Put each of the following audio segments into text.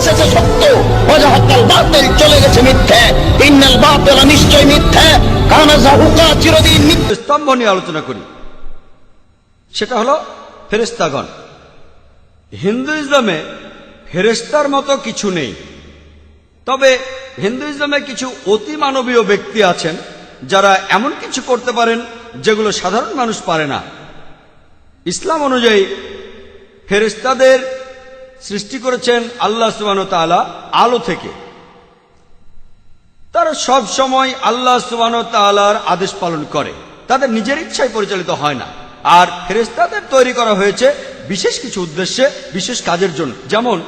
এসেছে সত্য। ওয়াজাহাক্কাল বাতিল চলে গেছে মিথ্যে। ইন্নাল নিশ্চয় মিথ্যে। কানা জাহুকা চিরদিন স্তম্ভ নিয়ে আলোচনা করি। সেটা হলো ফেরেস্তাগণ হিন্দু ইসলামে ফেরেস্তার মতো কিছু নেই। তবে হিন্দু ইসলামে কিছু অতি মানবীয় ব্যক্তি আছেন, যারা এমন কিছু করতে পারেন যেগুলো সাধারণ মানুষ পারে না। ইসলাম অনুযায়ী ফেরেস্তাদের সৃষ্টি করেছেন আল্লাহ সুবান তাআলা আলো থেকে। তারা সব সময় আল্লাহ সুবান তাআলার আদেশ পালন করে। তাদের নিজের ইচ্ছায় পরিচালিত হয় না। আর ফেরেস্তাদের তৈরি করা হয়েছে বিশেষ কিছু উদ্দেশ্যে, বিশেষ কাজের জন্য। যেমন,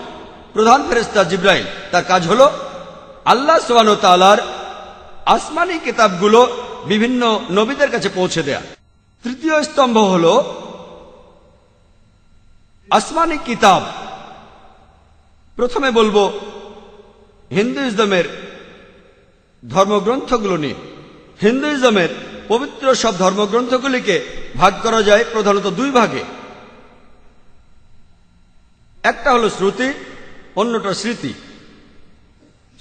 প্রধান ফেরেস্তা জিব্রাইল, তার কাজ হল আল্লাহ সুবান আসমানি কিতাবগুলো বিভিন্ন নবীদের কাছে পৌঁছে দেয়া। তৃতীয় স্তম্ভ হল আসমানি কিতাব। প্রথমে বলব, হিন্দুইজমের ধর্মগ্রন্থগুলো নিয়ে হিন্দুইজমের পবিত্র সব ধর্মগ্রন্থগুলিকে ভাগ করা যায় প্রধানত দুই ভাগে। একটা হলো শ্রুতি, অন্যটা স্মৃতি।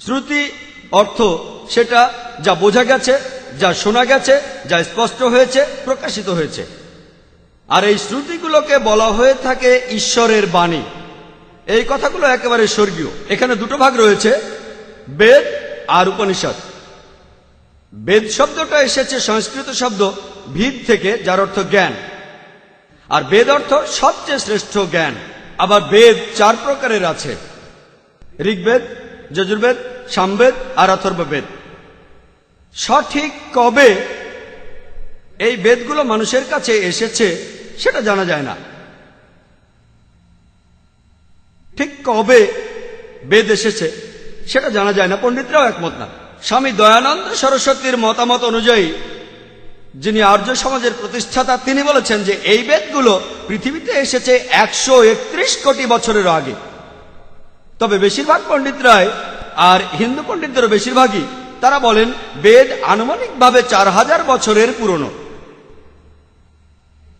শ্রুতি অর্থ সেটা যা বোঝা গেছে, যা শোনা গেছে, যা স্পষ্ট হয়েছে, প্রকাশিত হয়েছে। আর এই শ্রুতিগুলোকে বলা হয়ে থাকে ঈশ্বরের বাণী। এই কথাগুলো একেবারে স্বর্গীয়। এখানে দুটো ভাগ রয়েছে, বেদ আর উপনিষদ। বেদ শব্দটা এসেছে সংস্কৃত শব্দ ভিদ থেকে, যার অর্থ জ্ঞান। আর বেদ অর্থ সবচেয়ে শ্রেষ্ঠ জ্ঞান। আবার বেদ চার প্রকারের আছে। ঋগ্বেদ, যজুর্বেদ, সামবেদ আর অথর্ববেদ। সঠিক কবে এই বেদগুলো মানুষের কাছে এসেছে, সেটা জানা যায় না। ঠিক কবে বেদ এসেছে। সেটা জানা যায় না, পণ্ডিতরাও একমত না। স্বামী দয়ানন্দ সরস্বতীর মতামত অনুযায়ী, যিনি আর্য সমাজের প্রতিষ্ঠাতা, তিনি বলেছেন যে এই বেদগুলো পৃথিবীতে এসেছে একশো একত্রিশ কোটি বছরের আগে। তবে বেশিরভাগ পণ্ডিতরাই, আর হিন্দু পণ্ডিতদেরও বেশিরভাগই, তারা বলেন বেদ আনুমানিকভাবে চার হাজার বছরের পুরনো।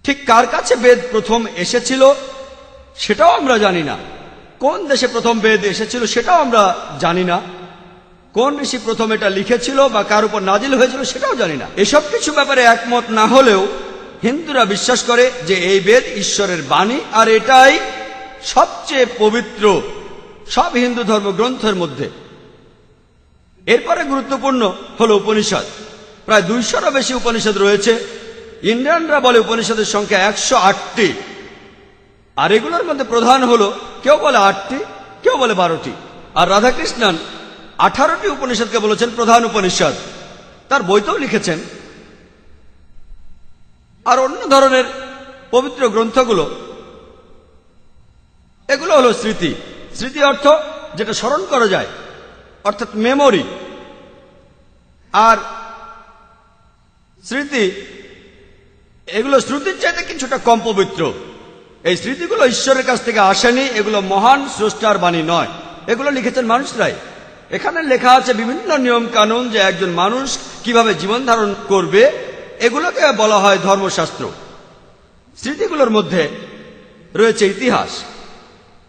ঠিক কার কাছে বেদ প্রথম এসেছিল, সেটাও আমরা জানি না। কোন দেশে প্রথম বেদ এসেছিল সেটাও আমরা জানি না। কোন ঋষি প্রথম এটা লিখেছিল বা কার উপর নাজিল হয়েছিল সেটাও জানি না। এসব কিছু ব্যাপারে একমত না হলেও হিন্দুরা বিশ্বাস করে যে এই বেদ ঈশ্বরের বাণী আর এটাই সবচেয়ে পবিত্র সব হিন্দু ধর্মগ্রন্থের মধ্যে। এরপরে গুরুত্বপূর্ণ হল উপনিষদ। প্রায় দুইশোরও বেশি উপনিষদ রয়েছে। ইন্ডিয়ানরা বলে উপনিষদের সংখ্যা একশো আটটি। আর এগুলোর মধ্যে প্রধান হলো, কেউ বলে আটটি, কেউ বলে বারোটি। আর রাধাকৃষ্ণন আঠারোটি উপনিষদকে বলেছেন প্রধান উপনিষদ। তার বইতেও লিখেছেন। আর অন্য ধরনের পবিত্র গ্রন্থগুলো, এগুলো হলো স্মৃতি। স্মৃতি অর্থ যেটা স্মরণ করা যায়, অর্থাৎ মেমোরি। আর স্মৃতি, এগুলো শ্রুতির চাইতে কিছুটা কম পবিত্র। এই স্মৃতিগুলো ঈশ্বরের কাছ থেকে আসেনি, এগুলো মহান স্রষ্টার বাণী নয়। এগুলো লিখেছেন মানুষরাই। এখানে লেখা আছে বিভিন্ন নিয়ম কানুন যে একজন মানুষ কীভাবে জীবন ধারণ করবে, এগুলোকে বলা হয় ধর্মশাস্ত্র। স্মৃতিগুলোর মধ্যে রয়েছে ইতিহাস।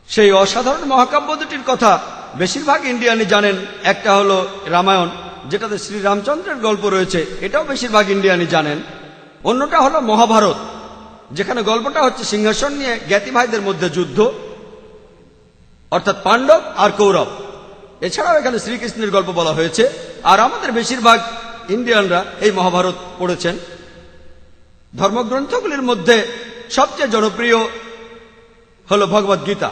সেই অসাধারণ মহাকাব্য দুটির কথা বেশিরভাগ ইন্ডিয়ানি জানেন। একটা হলো রামায়ণ, যেটাতে শ্রীরামচন্দ্রের গল্প রয়েছে, এটাও বেশিরভাগ ইন্ডিয়ানি জানেন। অন্যটা হলো মহাভারত। যেখানে গল্পটা হচ্ছে সিংহাসন নিয়ে জ্ঞাতি ভাইদের মধ্যে যুদ্ধ, অর্থাৎ পাণ্ডব আর কৌরব। এছাড়াও এখানে শ্রীকৃষ্ণের গল্প বলা হয়েছে, আর আমাদের বেশিরভাগ ইন্ডিয়ানরা এই মহাভারত পড়েছেন। ধর্মগ্রন্থগুলির মধ্যে সবচেয়ে জনপ্রিয় হল ভগবদ গীতা।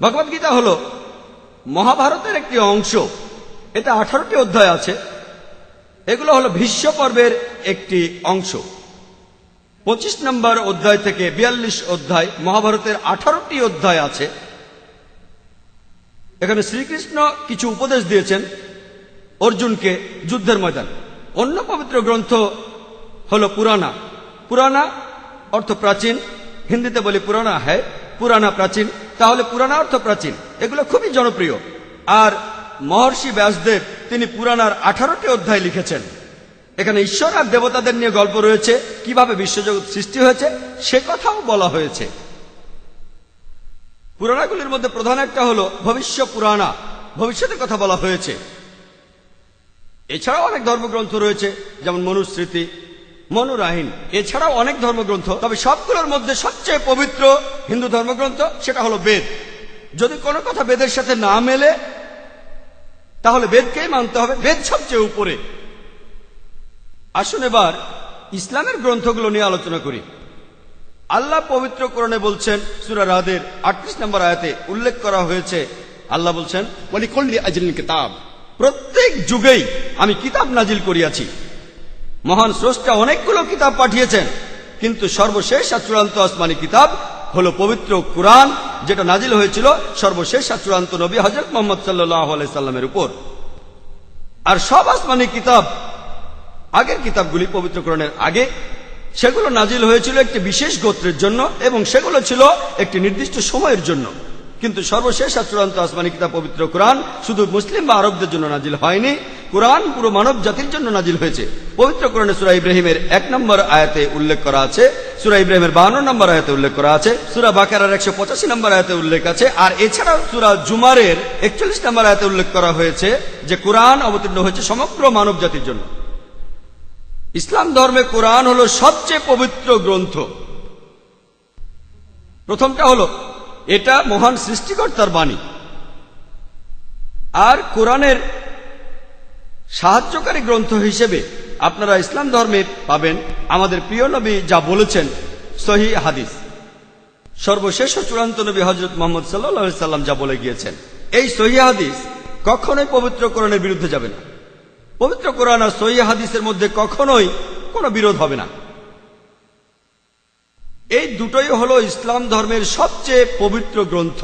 ভগবদ গীতা হল মহাভারতের একটি অংশ। এটা আঠারোটি অধ্যায় আছে। এগুলো হলো ভীষ্ম পর্বের একটি অংশ। পঁচিশ নম্বর অধ্যায় থেকে বিয়াল্লিশ অধ্যায়, মহাভারতের আঠারোটি অধ্যায় আছে। এখানে শ্রীকৃষ্ণ কিছু উপদেশ দিয়েছেন অর্জুনকে যুদ্ধের ময়দান। অন্য পবিত্র গ্রন্থ হল পুরানা পুরানা অর্থ প্রাচীন। হিন্দিতে বলি পুরানা হ্যায় পুরানা প্রাচীন। তাহলে পুরানা অর্থ প্রাচীন। এগুলো খুবই জনপ্রিয়। আর মহর্ষি ব্যাসদেব তিনি পুরানার আঠারোটি অধ্যায় লিখেছেন। এখানে ঈশ্বর আর দেবতাদের নিয়ে গল্প রয়েছে, কীভাবে বিশ্বজগৎ সৃষ্টি হয়েছে, সে কথাও বলা হয়েছে। পুরাণাগুলির মধ্যে প্রধান একটা হলো ভবিষ্য পুরাণা। ভবিষ্যতের কথা বলা হয়েছে। এছাড়াও অনেক ধর্মগ্রন্থ রয়েছে, যেমন মনুস্মৃতি, মনুরাহীন। এছাড়াও অনেক ধর্মগ্রন্থ, তবে সবগুলোর মধ্যে সবচেয়ে পবিত্র হিন্দু ধর্মগ্রন্থ সেটা হলো বেদ। যদি কোনো কথা বেদের সাথে না মেলে, তাহলে বেদকেই মানতে হবে। বেদ সবচেয়ে উপরে। আসুন এবার ইসলামের গ্রন্থগুলো নিয়ে আলোচনা করি। আল্লাহ পবিত্র কোরণে বলছেন সুরা রাহাদের আটত্রিশ নম্বর আয়াতে উল্লেখ করা হয়েছে আল্লাহ বলছেন ওয়ালিকল্লি আজলিন কিতাব। প্রত্যেক যুগেই আমি কিতাব নাজিল করিয়াছি। মহান স্রষ্টা অনেকগুলো কিতাব পাঠিয়েছেন কিন্তু সর্বশেষ আর চূড়ান্ত আসমানি কিতাব হল পবিত্র কোরআন যেটা নাজিল হয়েছিল সর্বশেষ আর চূড়ান্ত নবী হজরত মোহাম্মদ সাল্লাহ সাল্লামের উপর। আর সব আসমানি কিতাব আগের কিতাবগুলি পবিত্র কোরআনের আগে, সেগুলো নাজিল হয়েছিল একটি বিশেষ গোত্রের জন্য এবং সেগুলো ছিল একটি নির্দিষ্ট সময়ের জন্য। কিন্তু সর্বশেষ আর চূড়ান্ত আসমানি কিতাব পবিত্র কোরআন শুধু মুসলিম বা আরবদের জন্য নাজিল হয়নি। কোরআন পুরো মানব জাতির জন্য নাজিল হয়েছে। পবিত্র কোরআনে সুরা ইব্রাহিমের এক নম্বর আয়াতে উল্লেখ করা আছে, সুরা ইব্রাহিমের বাহান্ন নম্বর আয়াতে উল্লেখ করা আছে, সুরা বাকারার একশো পঁচাশি নম্বর আয়াতে উল্লেখ আছে, আর এছাড়াও সুরা জুমারের একচল্লিশ নম্বর আয়াতে উল্লেখ করা হয়েছে যে কোরআন অবতীর্ণ হয়েছে সমগ্র মানব জাতির জন্য। ইসলাম ধর্মে কোরআন হলো সবচেয়ে পবিত্র গ্রন্থ। প্রথমটা হলো, এটা মহান সৃষ্টিকর্তার বাণী। আর কোরআনের সাহায্যকারী গ্রন্থ হিসেবে আপনারা ইসলাম ধর্মে পাবেন আমাদের প্রিয় নবী যা বলেছেন সহি হাদিস। সর্বশেষ চূড়ান্ত নবী হজরত মোহাম্মদ সাল্লা সাল্লাম যা বলে গিয়েছেন, এই সহি হাদিস কখনোই পবিত্র কোরআনের বিরুদ্ধে যাবে না। পবিত্র কোরআন আর সহি হাদিসের মধ্যে কখনোই কোনো বিরোধ হবে না। এই দুটোই হলো ইসলাম ধর্মের সবচেয়ে পবিত্র গ্রন্থ।